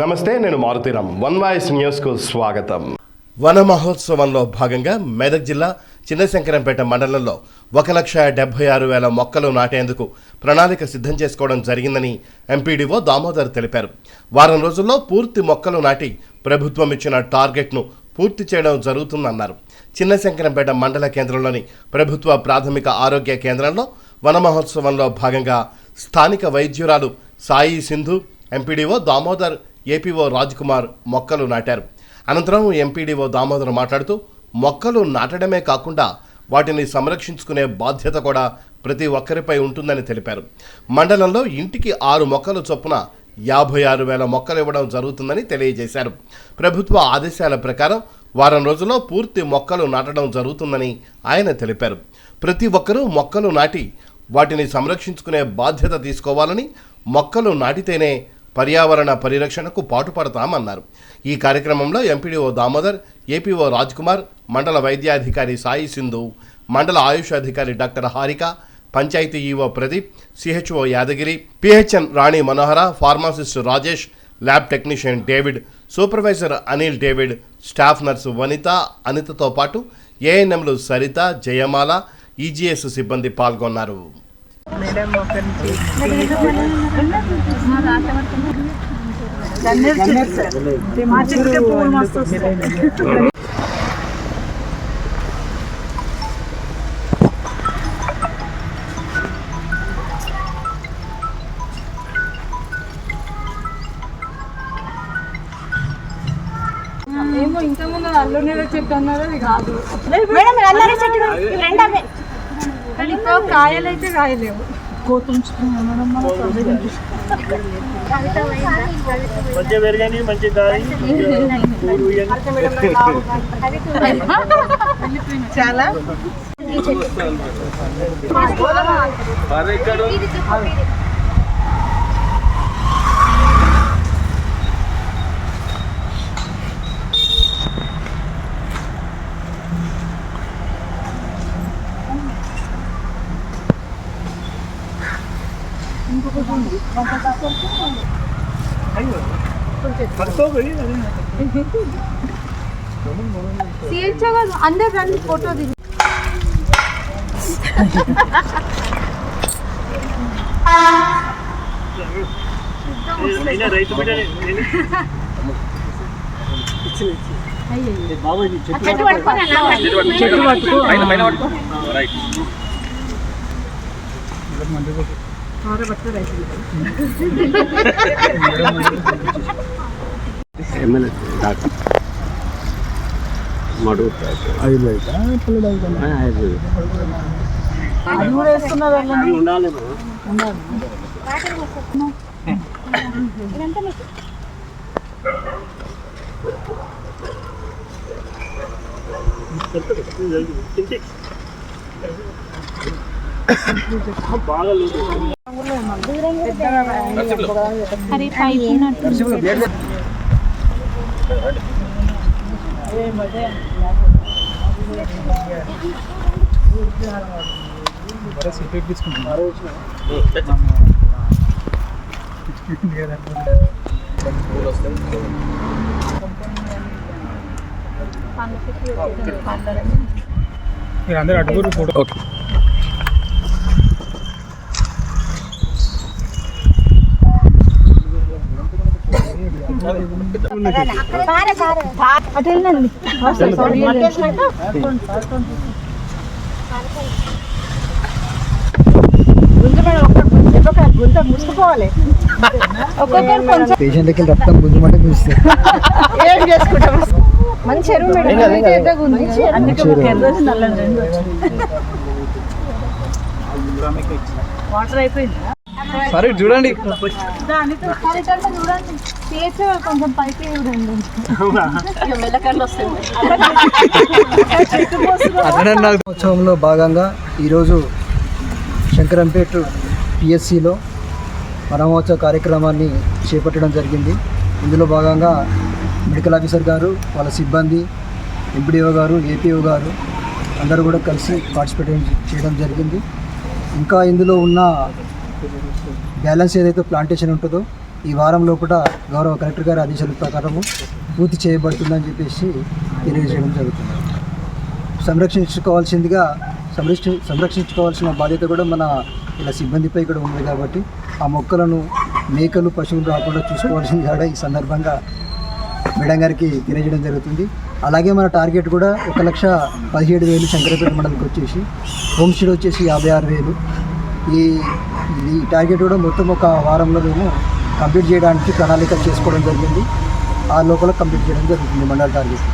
నమస్తే నేను Maruthi Ram one voice న్యూస్కు స్వాగతం. వన మహోత్సవంలో భాగంగా మెదక్ జిల్లా చిన్నశంకరంపేట మండలంలో ఒక లక్ష డెబ్బై ఆరు వేల మొక్కలు నాటేందుకు ప్రణాళిక సిద్ధం చేసుకోవడం జరిగిందని ఎంపీడీఓ దామోదర్ తెలిపారు. వారం రోజుల్లో పూర్తి మొక్కలు నాటి ప్రభుత్వం ఇచ్చిన టార్గెట్ను పూర్తి చేయడం జరుగుతుందన్నారు. చిన్నశంకరంపేట మండల కేంద్రంలోని ప్రభుత్వ ప్రాథమిక ఆరోగ్య కేంద్రంలో వన మహోత్సవంలో భాగంగా స్థానిక వైద్యురాలు సాయి సింధు ఎంపీడీఓ దామోదర్ ఏపీఓ కుమార్ మొక్కలు నాటారు. అనంతరం ఎంపీడీఓ దామోదర్ మాట్లాడుతూ మొక్కలు నాటడమే కాకుండా వాటిని సంరక్షించుకునే బాధ్యత కూడా ప్రతి ఒక్కరిపై ఉంటుందని తెలిపారు. మండలంలో ఇంటికి ఆరు మొక్కలు చొప్పున యాభై ఆరు వేల మొక్కలు ఇవ్వడం జరుగుతుందని తెలియజేశారు. ప్రభుత్వ ఆదేశాల ప్రకారం వారం రోజుల్లో పూర్తి మొక్కలు నాటడం జరుగుతుందని ఆయన తెలిపారు. ప్రతి ఒక్కరూ మొక్కలు నాటి వాటిని సంరక్షించుకునే బాధ్యత తీసుకోవాలని మొక్కలు నాటితేనే పర్యావరణ పరిరక్షణకు పాటుపడతామన్నారు. ఈ కార్యక్రమంలో ఎంపీడీఓ దామోదర్ ఏపీఓ కుమార్ మండల వైద్యాధికారి సాయి సింధు మండల ఆయుష్ అధికారి doctor Harika panchayati EO Pradeep CHO Yadagiri PHN Rani Manohara pharmacist Rajesh lab technician David supervisor Anil David staff nurse Vanitha అనితతో పాటు ఏఎన్ఎంలు సరిత జయమాల ఈజీఎస్ సిబ్బంది పాల్గొన్నారు. మేడం ఒకరికి మా చెట్టుకే పువ్వులు మస్తు వస్తాయి. ఏమో ఇంకా ముందు అల్లునేల చెట్టు అన్నారు అది కాదు. మేడం అందరి చెట్టు రెండు కానీ కాయలు అయితే కాయలేవు. మంచిగా పెరగని మంచి చాలా? సీహెచ్ఓ కాదు అందరు రండి ఫోటో దిగి అయినా రైతు బిడ్డనే చెట్టు పట్టుకొని చెట్టు పట్టుకో పైన పైన పట్టుకో right MLA doctor Ayurveda Ayurveda ఉండాలి బాగా లేదు అరే పైపు ఉన్నట్టు మీరు అందరూ అడుగురు ఫోటో అటు వెళ్ళండి ఒక్కొక్కరు కొంచెం పేషెంట్కి రక్తం గుంజుమంటే చూస్తే ఏడు చేసుకుంటాం మంచి ఎరువు వాటర్ అయిపోయింది? సరే చూడండి. కొంచెం పైకి ఉత్సవంలో భాగంగా ఈరోజు శంకరంపేట పిఎస్సిలో వనమహోత్సవ కార్యక్రమాన్ని చేపట్టడం జరిగింది. ఇందులో భాగంగా మెడికల్ ఆఫీసర్ గారు వాళ్ళ సిబ్బంది ఎంపీడీఓ గారు ఏపీఓ గారు అందరూ కూడా కలిసి పార్టిసిపేట్ చేయడం జరిగింది. ఇంకా ఇందులో ఉన్న బ్యాలెన్స్ ఏదైతే ప్లాంటేషన్ ఉంటుందో ఈ వారం లోపల గౌరవ కలెక్టర్ గారి ఆదేశాల ప్రకారము పూర్తి చేయబడుతుందని చెప్పేసి తెలియజేయడం జరుగుతుంది. సంరక్షించుకోవాల్సిందిగా సంరక్షి సంరక్షించుకోవాల్సిన బాధ్యత కూడా మన ఇలా సిబ్బందిపై కూడా ఉంది కాబట్టి ఆ మొక్కలను మేకలు పశువులు రాకుండా చూసుకోవాల్సింది కూడా ఈ సందర్భంగా మేడం గారికి తెలియజేయడం జరుగుతుంది. అలాగే మన టార్గెట్ కూడా ఒక లక్ష పదిహేడు వేలు శంకరపేట మండలికి వచ్చేసి హోమ్ స్టే వచ్చేసి యాభై ఆరు వేలు. ఈ ఈ టార్గెట్ కూడా మొత్తం ఒక వారంలో మేము కంప్లీట్ చేయడానికి ప్రణాళిక చేసుకోవడం జరిగింది. ఆ లోపల కంప్లీట్ చేయడం జరుగుతుంది మండల టార్గెట్